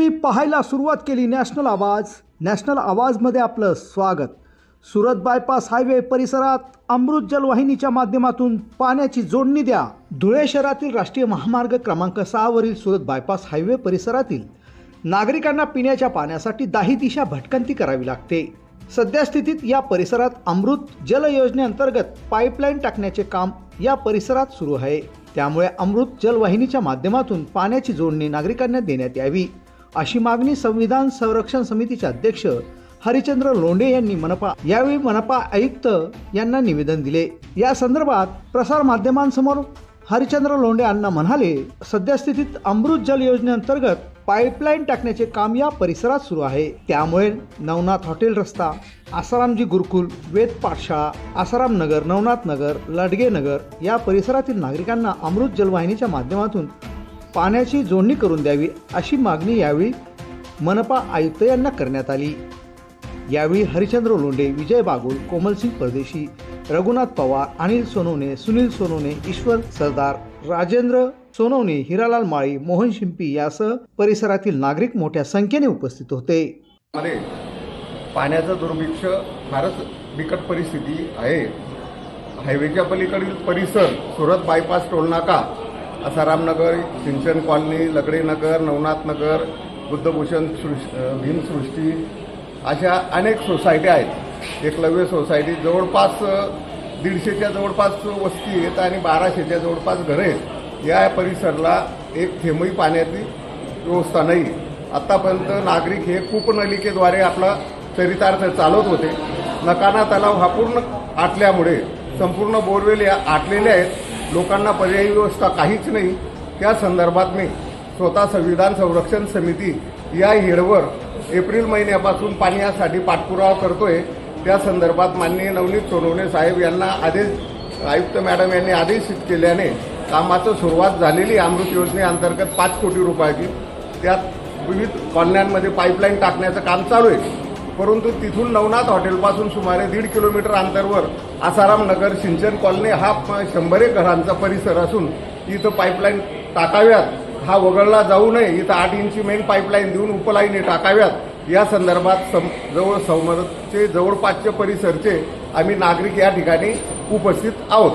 तुम्ही पाहायला सुरुवात केली नॅशनल आवाज. नॅशनल आवाजमध्ये आपलं स्वागत. सुरत बायपास हायवे परिसरात अमृत जलवाहिनीच्या माध्यमातून पाण्याची जोडणी द्या. धुळे शहरातील राष्ट्रीय महामार्ग क्रमांक सहावरील सुरत बायपास हायवे परिसरातील नागरिकांना पिण्याच्या पाण्यासाठी दाही दिशा भटकंती करावी लागते. सध्या स्थितीत या परिसरात अमृत जल योजनेअंतर्गत पाईपलाईन टाकण्याचे काम या परिसरात सुरू आहे. त्यामुळे अमृत जलवाहिनीच्या माध्यमातून पाण्याची जोडणी नागरिकांना देण्यात यावी. अशी मागणी संविधान संरक्षण समितीचे अध्यक्ष हरिचंद्र लोंढे यांनी मनपा यावेळी मनपा आयुक्त यांना निवेदन दिले. या संदर्भात प्रसार माध्यमांसमोर हरिचंद्र लोंढे यांना म्हणाले सध्या स्थितीत अमृत जल योजनेअंतर्गत पाईपलाईन टाकण्याचे काम या परिसरात सुरू आहे. त्यामुळे नवनाथ हॉटेल रस्ता आसारामजी गुरुकुल वेद पाठशाळा आसाराम नगर नवनाथ नगर लडगे नगर या परिसरातील नागरिकांना अमृत जलवाहिनीच्या माध्यमातून पाण्याची जोडणी करून द्यावी अशी मागणी यावेळी मनपा आयुक्त यांना करण्यात आली. यावेळी हरिचंद्र लोंढे विजय बागुल कोमलसिंग परदेशी रघुनाथ पवार अनिल सोनवणे सुनील सोनवणे ईश्वर सरदार राजेंद्र सोनवणे हिरालाल माळी मोहन शिंपी यासह परिसरातील नागरिक मोठ्या संख्येने उपस्थित होते. पाण्याचा पाण्याचं दुर्भिक्ष फारच बिकट परिस्थिती आहे. हायवेच्या पलीकडील परिसर सुरत बायपास टोलनाका आसारामनगर सिंचन कॉलनी लगडेनगर नवनाथनगर बुद्धभूषण सृष् भीमसृष्टी अशा अनेक सोसायट्या आहेत. एकलव्य सोसायटी जवळपास दीडशेच्या जवळपास वस्ती आहेत आणि बाराशेच्या जवळपास घरं आहेत. या परिसरला एक थेंबही पाण्याची व्यवस्था नाही आत्तापर्यंत नागरिक हे कूपनलिकेद्वारे आपला चरितार्थ चालवत होते. नकाना तलाव हा पूर्ण आटल्यामुळे संपूर्ण बोरवेल या आटलेले आहेत. लोकांना पर्यायी व्यवस्था काहीच नाही. त्या संदर्भात मी स्वतः संविधान संरक्षण समिती या हेडवर एप्रिल महिन्यापासून पाण्यासाठी पाठपुरावा करतोय. त्या संदर्भात माननीय नवनीत सोनवणे साहेब यांना आदेश आयुक्त मॅडम यांनी आदेशित केल्याने कामाचं सुरुवात झालेली अमृत योजनेअंतर्गत पाच कोटी रुपयाची. त्यात विविध कॉलन्यांमध्ये पाईपलाईन टाकण्याचं काम चालू आहे. परंतु तिथून नवनाथ हॉटेलपासून सुमारे दीड किलोमीटर अंतरवर आसाराम नगर सिंचन कॉलनी हा प- घरांचा परिसर असून इथं पाईपलाईन टाकाव्यात. हा वगळला जाऊ नये इथं आठ इंची मेन पाईपलाईन देऊन उपलाईने टाकाव्यात. या संदर्भात सम जवळ सहमतचे जवळपासचे परिसरचे आम्ही नागरिक या ठिकाणी उपस्थित आहोत.